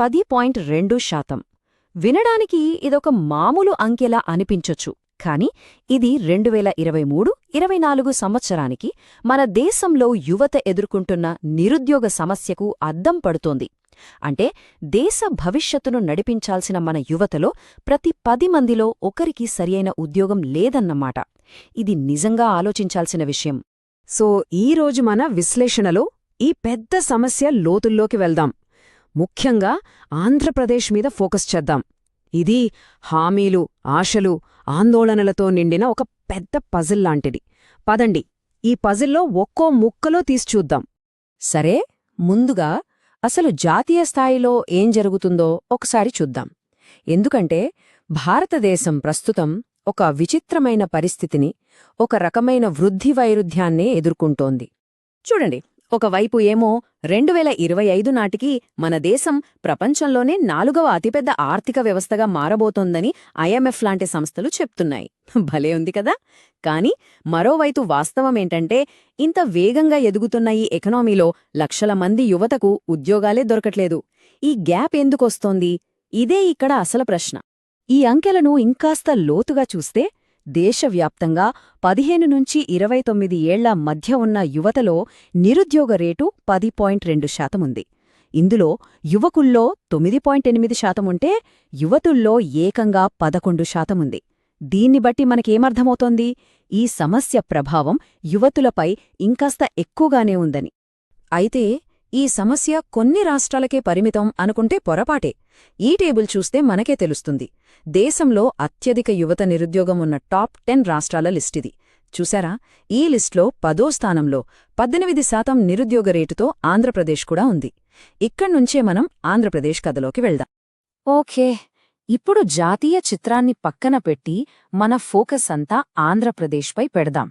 పది పాయింట్ రెండు శాతం. వినడానికి ఇదొక మామూలు అంకెలా అనిపించొచ్చు. కాని ఇది రెండు వేల ఇరవై మూడు ఇరవై నాలుగు సంవత్సరానికి మన దేశంలో యువత ఎదుర్కొంటున్న నిరుద్యోగ సమస్యకు అద్దం పడుతోంది. అంటే దేశ భవిష్యత్తును నడిపించాల్సిన మన యువతలో ప్రతి పది మందిలో ఒకరికి సరియైన ఉద్యోగం లేదన్నమాట. ఇది నిజంగా ఆలోచించాల్సిన విషయం. సో ఈరోజు మన విశ్లేషణలో ఈ పెద్ద సమస్య లోతుల్లోకి వెళ్దాం. ముఖ్యంగా ఆంధ్రప్రదేశ్ మీద ఫోకస్ చేద్దాం. ఇది హామీలు ఆశలు ఆందోళనలతో నిండిన ఒక పెద్ద పజిల్ లాంటిది. పదండి ఈ పజిల్లో ఒక్కో ముక్కలో తీసి చూద్దాం. సరే ముందుగా అసలు జాతీయ స్థాయిలో ఏం జరుగుతుందో ఒకసారి చూద్దాం. ఎందుకంటే భారతదేశం ప్రస్తుతం ఒక విచిత్రమైన పరిస్థితిని ఒక రకమైన వృద్ధి వైరుధ్యాన్నే ఎదుర్కొంటోంది. చూడండి ఒకవైపు ఏమో రెండు వేల ఇరవై ఐదు నాటికి మన దేశం ప్రపంచంలోనే నాలుగవ అతిపెద్ద ఆర్థిక వ్యవస్థగా మారబోతోందని ఐఎంఎఫ్ లాంటి సంస్థలు చెప్తున్నాయి. భలే ఉంది కదా! కాని మరోవైపు వాస్తవమేంటంటే ఇంత వేగంగా ఎదుగుతున్న ఈ ఎకనామీలో లక్షల మంది యువతకు ఉద్యోగాలే దొరకట్లేదు. ఈ గ్యాప్ ఎందుకొస్తోంది ఇదే ఇక్కడ అసలు ప్రశ్న. ఈ అంకెలను ఇంకాస్త లోతుగా చూస్తే దేశవ్యాప్తంగా పదిహేను నుంచి ఇరవై తొమ్మిది ఏళ్ళ మధ్య ఉన్న యువతలో నిరుద్యోగ రేటు పది పాయింట్ రెండు శాతముంది ఇందులో యువకుల్లో తొమ్మిది పాయింట్ ఎనిమిది శాతముంటే యువతుల్లో ఏకంగా పదకొండు శాతముంది దీన్ని బట్టి మనకేమర్థమవుతోంది? ఈ సమస్య ప్రభావం యువతులపై ఇంకాస్త ఎక్కువగానే ఉందని. అయితే ఈ సమస్య కొన్ని రాష్ట్రాలకే పరిమితం అనుకుంటే పొరపాటే. ఈ టేబుల్ చూస్తే మనకే తెలుస్తుంది. దేశంలో అత్యధిక యువత నిరుద్యోగం ఉన్న టాప్ టెన్ రాష్ట్రాల లిస్టిది. చూశారా? ఈ లిస్ట్లో పదో స్థానంలో పద్దెనిమిది శాతం నిరుద్యోగ రేటుతో ఆంధ్రప్రదేశ్ కూడా ఉంది. ఇక్కడ్నుంచే మనం ఆంధ్రప్రదేశ్ కథలోకి వెళ్దాం. ఓకే. ఇప్పుడు జాతీయ చిత్రాన్ని పక్కన పెట్టి మన ఫోకస్ అంతా ఆంధ్రప్రదేశ్పై పెడదాం.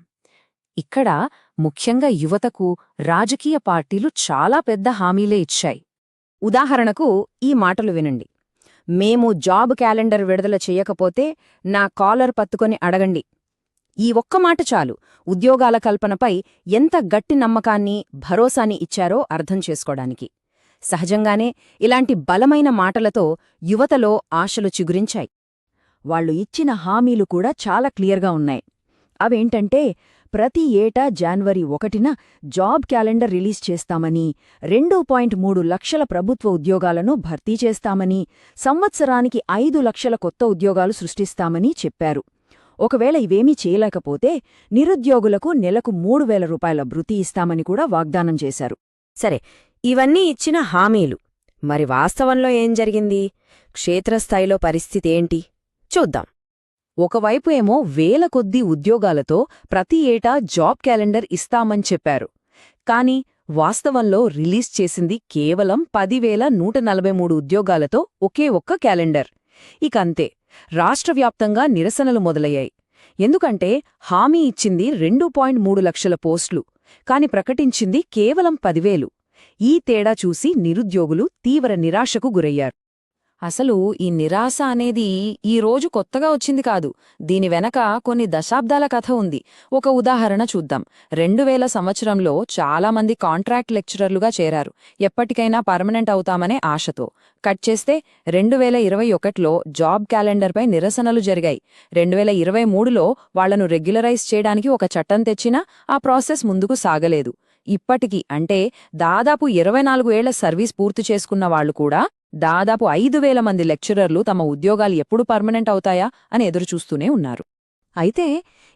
ఇక్కడ ముఖ్యంగా యువతకు రాజకీయ పార్టీలు చాలా పెద్ద హామీలే ఇచ్చాయి. ఉదాహరణకు ఈ మాటలు వినండి. మేము జాబ్ క్యాలెండర్ విడుదల చెయ్యకపోతే నా కాలర్ పత్తుకొని అడగండి. ఈ ఒక్క మాట చాలు. ఉద్యోగాల కల్పనపై ఎంత గట్టి నమ్మకాన్ని భరోసాని ఇచ్చారో అర్థం చేసుకోడానికి సహజంగానే ఇలాంటి బలమైన మాటలతో యువతలో ఆశలు చిగురించాయి. వాళ్ళు ఇచ్చిన హామీలు కూడా చాలా క్లియర్గా ఉన్నాయి. అవేంటంటే ప్రతి ఏటా జాన్వరి ఒకటిన జాబ్ క్యాలెండర్ రిలీజ్ చేస్తామని రెండు పాయింట్ మూడు లక్షల ప్రభుత్వ ఉద్యోగాలను భర్తీ చేస్తామని సంవత్సరానికి ఐదు లక్షల కొత్త ఉద్యోగాలు సృష్టిస్తామని చెప్పారు. ఒకవేళ ఇవేమీ చేయలేకపోతే నిరుద్యోగులకు నెలకు మూడు వేల రూపాయల భృతి ఇస్తామని కూడా వాగ్దానం చేశారు. సరే ఇవన్నీ ఇచ్చిన హామీలు. మరి వాస్తవంలో ఏం జరిగింది? క్షేత్రస్థాయిలో పరిస్థితేంటి చూద్దాం. ఒకవైపు ఏమో వేల కొద్దీ ఉద్యోగాలతో ప్రతి ఏటా జాబ్ క్యాలెండర్ ఇస్తామని చెప్పారు. కాని వాస్తవంలో రిలీజ్ చేసింది కేవలం పదివేల నూట నలభై మూడు ఉద్యోగాలతో ఒకే ఒక్క క్యాలెండర్. ఇకంతే రాష్ట్రవ్యాప్తంగా నిరసనలు మొదలయ్యాయి. ఎందుకంటే హామీ ఇచ్చింది రెండు పాయింట్ మూడు లక్షల పోస్టులు కాని ప్రకటించింది కేవలం పదివేలు. ఈ తేడా చూసి నిరుద్యోగులు తీవ్ర నిరాశకు గురయ్యారు. అసలు ఈ నిరాశ అనేది ఈ రోజు కొత్తగా వచ్చింది కాదు. దీని వెనక కొన్ని దశాబ్దాల కథ ఉంది. ఒక ఉదాహరణ చూద్దాం. రెండు వేల సంవత్సరంలో చాలామంది కాంట్రాక్ట్ లెక్చరర్లుగా చేరారు. ఎప్పటికైనా పర్మనెంట్ అవుతామనే ఆశతో. కట్ చేస్తే రెండు వేల ఇరవై ఒకటిలో జాబ్ క్యాలెండర్పై నిరసనలు జరిగాయి. రెండు వేల ఇరవై మూడులో వాళ్ళను రెగ్యులరైజ్ చేయడానికి ఒక చట్టం తెచ్చినా ఆ ప్రాసెస్ ముందుకు సాగలేదు. ఇప్పటికీ అంటే దాదాపు ఇరవై నాలుగు ఏళ్ళ సర్వీస్ పూర్తి చేసుకున్న వాళ్ళు కూడా దాదాపు ఐదు వేల మంది లెక్చరర్లు తమ ఉద్యోగాలు ఎప్పుడు పర్మనెంట్ అవుతాయా అని ఎదురుచూస్తూనే ఉన్నారు. అయితే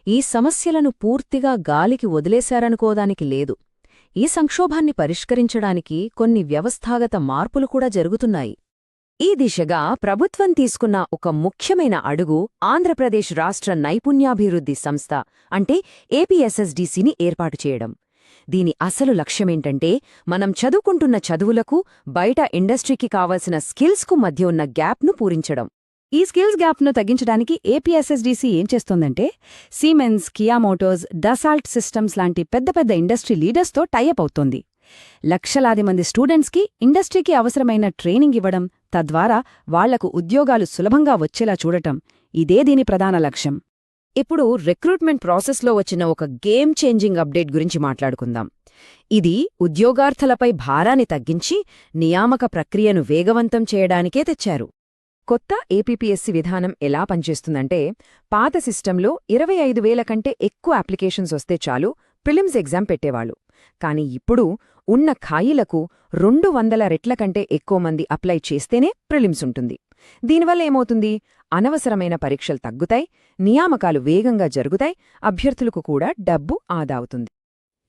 ఈ సమస్యలను పూర్తిగా గాలికి వదిలేశారనుకోదానికి లేదు. ఈ సంక్షోభాన్ని పరిష్కరించడానికి కొన్ని వ్యవస్థాగత మార్పులు కూడా జరుగుతున్నాయి. ఈ దిశగా ప్రభుత్వం తీసుకున్న ఒక ముఖ్యమైన అడుగు ఆంధ్రప్రదేశ్ రాష్ట్ర నైపుణ్యాభివృద్ధి సంస్థ అంటే ఏపీఎస్ఎస్డీసీని ఏర్పాటు చేయడం. దీని అసలు లక్ష్యమేంటంటే మనం చదువుకుంటున్న చదువులకు బయట ఇండస్ట్రీకి కావలసిన స్కిల్స్కు మధ్య ఉన్న గ్యాప్ను పూరించడం. ఈ స్కిల్స్ గ్యాప్ను తగ్గించడానికి ఏపీఎస్ఎస్డీసీ ఏం చేస్తోందంటే సీమెన్స్ కియా డసాల్ట్ సిస్టమ్స్ లాంటి పెద్ద పెద్ద ఇండస్ట్రీ లీడర్స్తో టైఅప్ అవుతోంది. లక్షలాది మంది స్టూడెంట్స్కి ఇండస్ట్రీకి అవసరమైన ట్రైనింగ్ ఇవ్వడం తద్వారా వాళ్ళకు ఉద్యోగాలు సులభంగా వచ్చేలా చూడటం. ఇదే దీని ప్రధాన లక్ష్యం. ఇప్పుడు రిక్రూట్మెంట్ ప్రాసెస్లో వచ్చిన ఒక గేమ్ చేంజింగ్ అప్డేట్ గురించి మాట్లాడుకుందాం. ఇది ఉద్యోగార్థులపై భారాన్ని తగ్గించి నియామక ప్రక్రియను వేగవంతం చేయడానికే తెచ్చారు. కొత్త ఏపీపీఎస్సీ విధానం ఎలా పనిచేస్తుందంటే పాత సిస్టంలో ఇరవై ఐదు వేల కంటే ఎక్కువ అప్లికేషన్స్ వస్తే చాలు ప్రిలిమ్స్ ఎగ్జామ్ పెట్టేవాళ్ళు. కానీ ఇప్పుడు ఉన్న ఖాయిలకు రెండు వందల రెట్ల కంటే ఎక్కువ మంది అప్లై చేస్తేనే ప్రిలిమ్స్ ఉంటుంది. దీనివల్ల ఏమవుతుంది? అనవసరమైన పరీక్షలు తగ్గుతాయి నియామకాలు వేగంగా జరుగుతాయి అభ్యర్థులకు కూడా డబ్బు ఆదా అవుతుంది.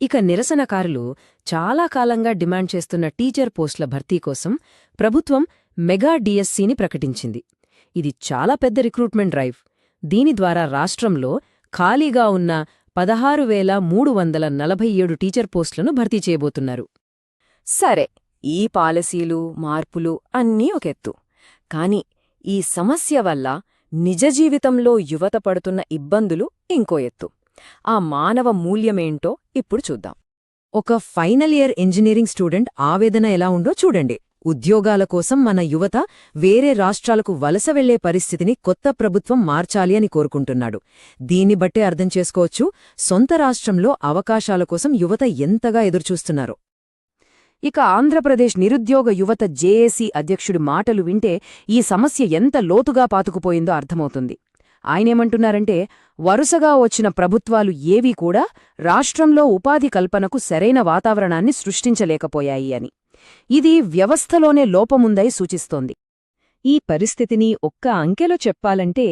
ఇక నిరసనకారులు చాలా కాలంగా డిమాండ్ చేస్తున్న టీచర్ పోస్టుల భర్తీ కోసం ప్రభుత్వం మెగా డిఎస్సీని ప్రకటించింది. ఇది చాలా పెద్ద రిక్రూట్మెంట్ డ్రైవ్. దీని ద్వారా రాష్ట్రంలో ఖాళీగా ఉన్న పదహారు వేల మూడు వందల నలభై ఏడు టీచర్ పోస్టులను భర్తీ చేయబోతున్నారు. సరే ఈ పాలసీలు మార్పులు అన్నీ ఒకెత్తు కాని ఈ సమస్య వల్ల నిజ జీవితంలో యువత పడుతున్న ఇబ్బందులు ఇంకో ఎత్తు. ఆ మానవ మూల్యమేంటో ఇప్పుడు చూద్దాం. ఒక ఫైనల్ ఇయర్ ఇంజనీరింగ్ స్టూడెంట్ ఆవేదన ఎలా ఉందో చూడండి. ఉద్యోగాల కోసం మన యువత వేరే రాష్ట్రాలకు వలస వెళ్ళే పరిస్థితిని కొత్త ప్రభుత్వం మార్చాలి అని కోరుకుంటున్నాడు. దీన్ని బట్టే అర్థం చేసుకోవచ్చు సొంత రాష్ట్రంలో అవకాశాల కోసం యువత ఎంతగా ఎదురుచూస్తున్నారో. ఇక ఆంధ్రప్రదేశ్ నిరుద్యోగ యువత జేఏసీ అధ్యక్షుడి మాటలు వింటే ఈ సమస్య ఎంత లోతుగా పాతుకుపోయిందో అర్థమవుతుంది. ఆయనేమంటున్నారంటే వరుసగా వచ్చిన ప్రభుత్వాలు ఏవీ కూడా రాష్ట్రంలో ఉపాధి కల్పనకు సరైన వాతావరణాన్ని సృష్టించలేకపోయాయి అని. ఇది వ్యవస్థలోనే లోపముందై సూచిస్తోంది. ఈ పరిస్థితిని ఒక్క అంకెలో చెప్పాలంటే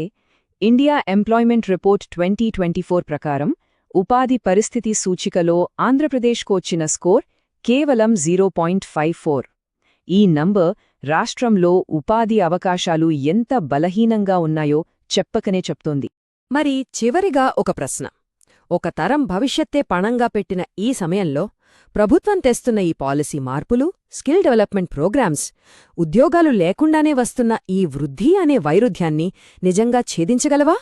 India employment report twenty twenty four ప్రకారం ఉపాధి పరిస్థితి సూచికలో ఆంధ్రప్రదేశ్కు వచ్చిన స్కోర్ కేవలం జీరో పాయింట్ ఫైవ్ ఫోర్. ఈ నంబర్ రాష్ట్రంలో ఉపాధి అవకాశాలు ఎంత బలహీనంగా ఉన్నాయో చెప్పకనే చెప్తోంది. మరి చివరిగా ఒక ప్రశ్న. ఒక తరం భవిష్యత్తే పణంగా పెట్టిన ఈ సమయంలో ప్రభుత్వం తెస్తున్న ఈ పాలసీ మార్పులు స్కిల్ డెవలప్మెంట్ ప్రోగ్రామ్స్ ఉద్యోగాలు లేకుండానే వస్తున్న ఈ వృద్ధి అనే వైరుధ్యాన్ని నిజంగా ఛేదించగలవా?